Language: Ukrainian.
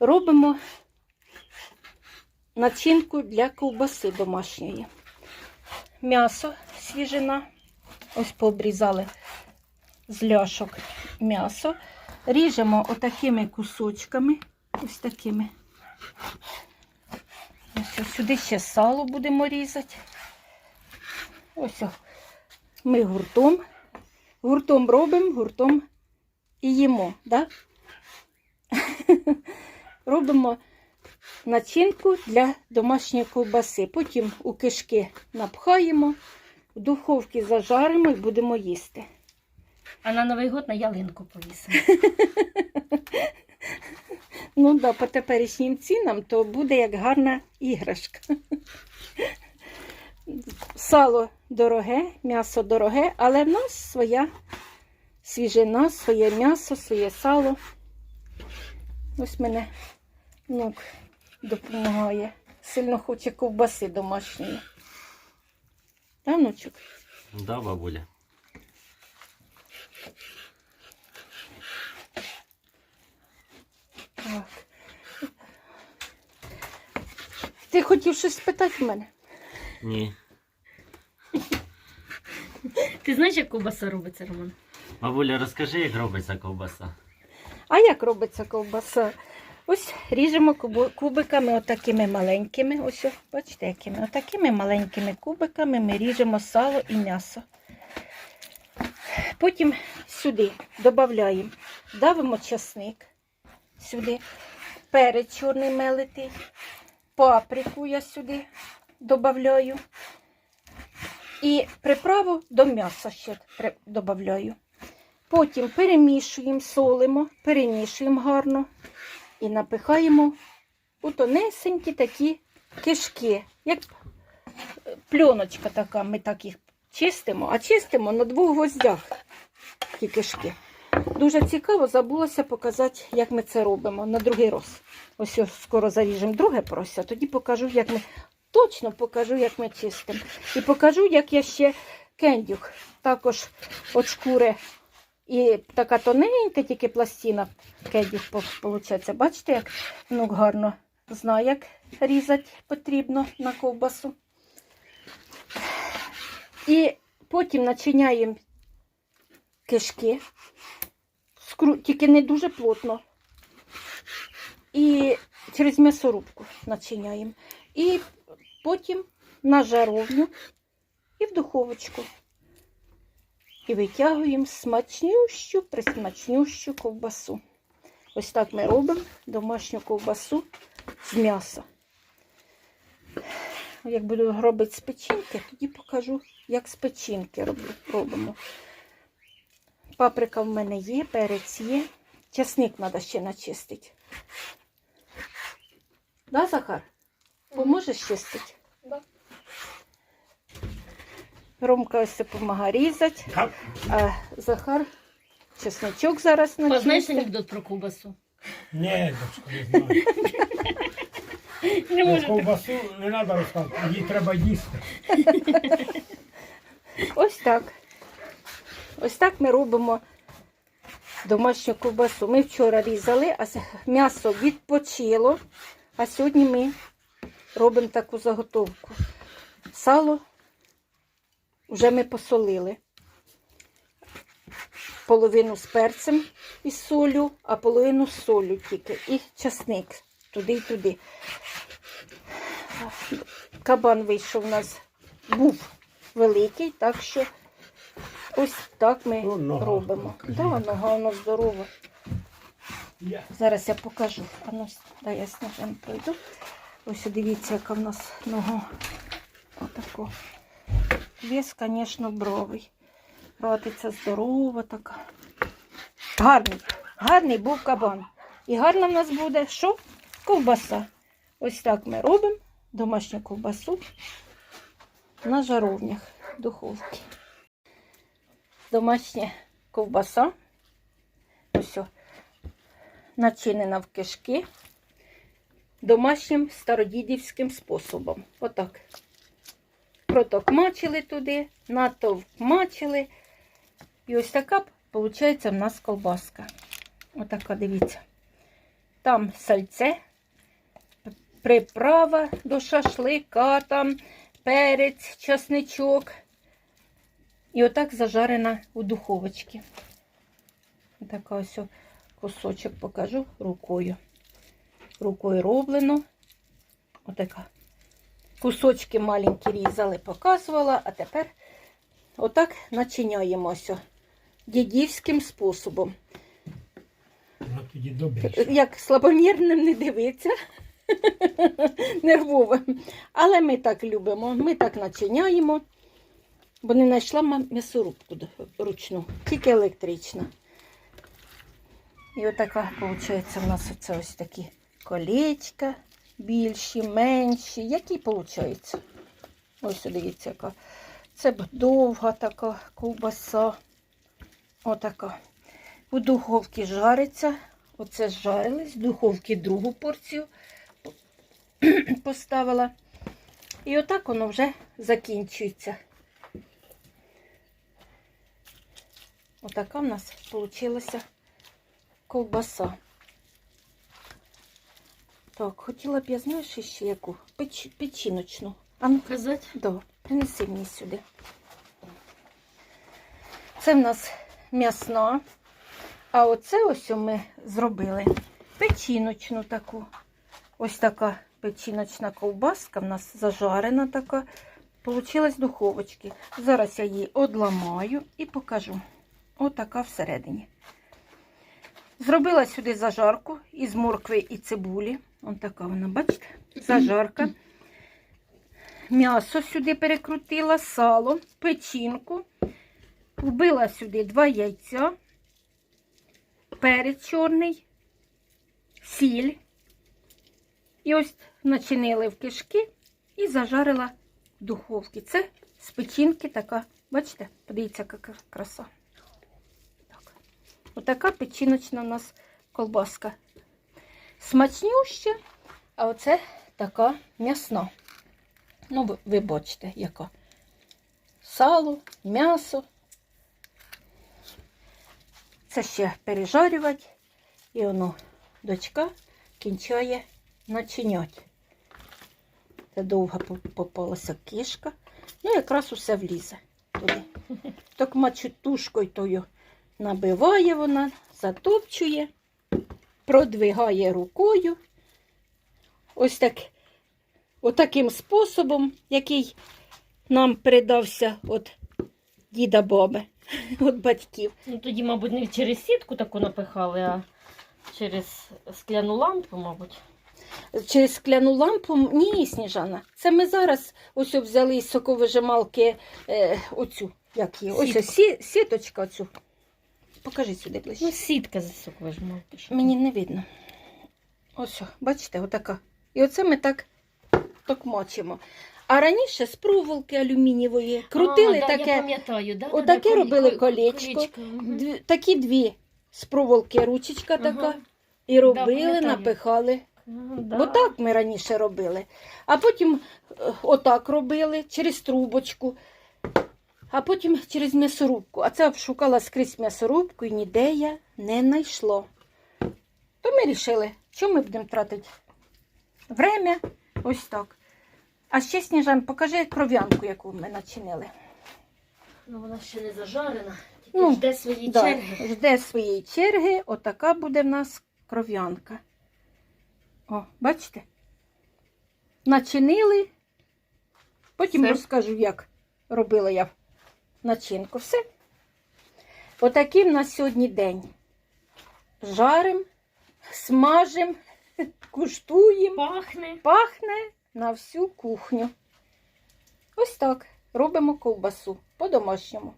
робимо начинку для ковбаси домашньої. М'ясо свіжина. Ось пообрізали з ляшок м'ясо. Ріжемо отакими кусочками. Ось такими. Ось ось сюди ще сало будемо різати. Ось о. ми гуртом. Гуртом робимо, гуртом і їмо. Да? Робимо начинку для домашньої ковбаси. Потім у кишки напхаємо, в духовці зажаримо і будемо їсти. А на Новий год на ялинку повісимо. Ну да, по теперішнім цінам то буде як гарна іграшка. Сало дороге, м'ясо дороге, але в нас своя свіжина, своє м'ясо, своє сало. Ось мене внук допомагає. Сильно хоче ковбаси домашньої. Та, внучок? Да, бабуля. Так. Ти хотів щось спитати в мене? Ні. Ти знаєш, як ковбаса робиться, Роман? Бабуля, розкажи, як робиться ковбаса. А як робиться ковбаса? Ось ріжемо кубиками, отакими маленькими. Ось, бачите, якими? Отакими маленькими кубиками ми ріжемо сало і м'ясо. Потім сюди додаємо, давимо часник сюди, перець чорний мелитий, паприку я сюди додаю. І приправу до м'яса ще додаю. Потім перемішуємо, солимо, перемішуємо гарно і напихаємо у тонесенькі такі кишки, як пленочка така, ми так їх чистимо, а чистимо на двох гвоздях ті кишки. Дуже цікаво, забулося показати, як ми це робимо на другий раз. Ось скоро заріжемо друге прося, тоді покажу, як ми точно покажу, як ми чистимо. І покажу, як я ще кендюк також от шкури і така тоненька, тільки пластина кедів виходить. Бачите, як внук гарно знає, як різати потрібно на ковбасу. І потім начиняємо кишки, тільки не дуже плотно. І через м'ясорубку начиняємо. І потім на жаровню і в духовочку. І витягуємо смачнющу, присмачнющу ковбасу. Ось так ми робимо домашню ковбасу з м'яса. Як буду робити з печінки, тоді покажу, як з печінки робимо. Паприка в мене є, перець є. Часник треба ще начистити. Да, Захар? Поможеш чистити? Да. Ромка ось допомагає різати. А Захар чесночок зараз Познаєш начистить. анекдот про ковбасу? Ні, дочка, не знаю. Про. Ковбасу не треба розказувати, її треба їсти. Ось так. Ось так ми робимо домашню ковбасу. Ми вчора різали, а м'ясо відпочило, а сьогодні ми робимо таку заготовку. Сало вже ми посолили. Половину з перцем і солю, а половину з солю тільки. І часник туди і туди. Кабан вийшов у нас, був великий, так що ось так ми О, нога, робимо. покажи. Да, нога у нас здорова. Я. Зараз я покажу. А ну, дай я з ножем пройду. Ось дивіться, яка в нас нога. Отако. Вес, звісно, бровий. Ратиця здорова така. Гарний. Гарний був кабан. І гарна в нас буде що? Ковбаса. Ось так ми робимо домашню ковбасу на жаровнях духовки. Домашня ковбаса. Ось начинена в кишки домашнім стародідівським способом. Отак. Протокмачили туди, натовкмачили. І ось така виходить в нас колбаска. Отака, дивіться. там сальце, приправа до шашлика, там перець, часничок. І отак зажарена у духовочці. Така ось кусочок покажу рукою. Рукою роблено. Отака. Кусочки маленькі різали, показувала, а тепер отак начиняємося дідівським способом. Ну тоді. Як слабомірним не дивиться, нервовим. Але ми так любимо, ми так начиняємо, бо не знайшла м'ясорубку ручну, тільки електрична. І отака, виходить, у нас оце ось такі колечка, більші, менші. Які виходить? Ось дивіться, яка. Це б довга така ковбаса. Отака. У духовці жариться. Оце жарились, в духовці другу порцію поставила. І отак воно вже закінчується. Отака в нас вийшла ковбаса. Так, хотіла б я, знаєш, ще яку? Печ, печіночну. А ну? Да, принеси мені сюди. Це в нас м'ясна. А оце ось ми зробили печіночну таку. Ось така печіночна ковбаска в нас зажарена така. Получилась духовочки. Зараз я її одламаю і покажу. Отака всередині. Зробила сюди зажарку із моркви і цибулі. Ось така вона, бачите? Зажарка. М'ясо сюди перекрутила, сало, печінку. Вбила сюди два яйця, перець чорний, сіль. І ось начинили в кишки і зажарила в духовці. Це з печінки така, бачите, подивіться, яка краса. Так. Отака печіночна у нас колбаска. Смачнюща, а оце така м'ясна. Ну, ви, бачите, яка. Сало, м'ясо. Це ще пережарювати. І воно дочка кінчає начинять. Це довго попалася кішка. Ну, якраз усе влізе туди. Так мачу тушкою тою набиває вона, затопчує, продвигає рукою. Ось так отаким способом, який нам передався від діда баби, від батьків. Ну тоді, мабуть, не через сітку таку напихали, а через скляну лампу, мабуть. Через скляну лампу ні, Сніжана. Це ми зараз ось взяли із соковижималки е, оцю, як її, ось ось сі, сіточка оцю. Покажи сюди ближче. Ну, сітка засукла ж мати. Мені не видно. Ось, бачите, отака. І оце ми так, так мочимо. А раніше з проволоки алюмінієвої крутили а, да, таке. Я пам'ятаю, да? Отаке да, да, робили колечко. Дві, такі дві з проволоки ручечка така. Ага. І робили, пам'ятаю. напихали. Да. Отак ми раніше робили. А потім е, отак робили через трубочку, а потім через м'ясорубку. А це обшукала скрізь м'ясорубку і ніде я не знайшла. То ми вирішили, що ми будемо тратити время. Ось так. А ще, Сніжан, покажи кров'янку, яку ми начинили. Ну, вона ще не зажарена, тільки Ну, жде свої Да, черги. жде своєї черги, отака буде в нас кров'янка. О, бачите? Начинили. Потім Все. розкажу, як робила я начинку. Все. Отакий в нас сьогодні день. Жарим, смажим, куштуємо, Пахне. пахне на всю кухню. Ось так робимо ковбасу по-домашньому.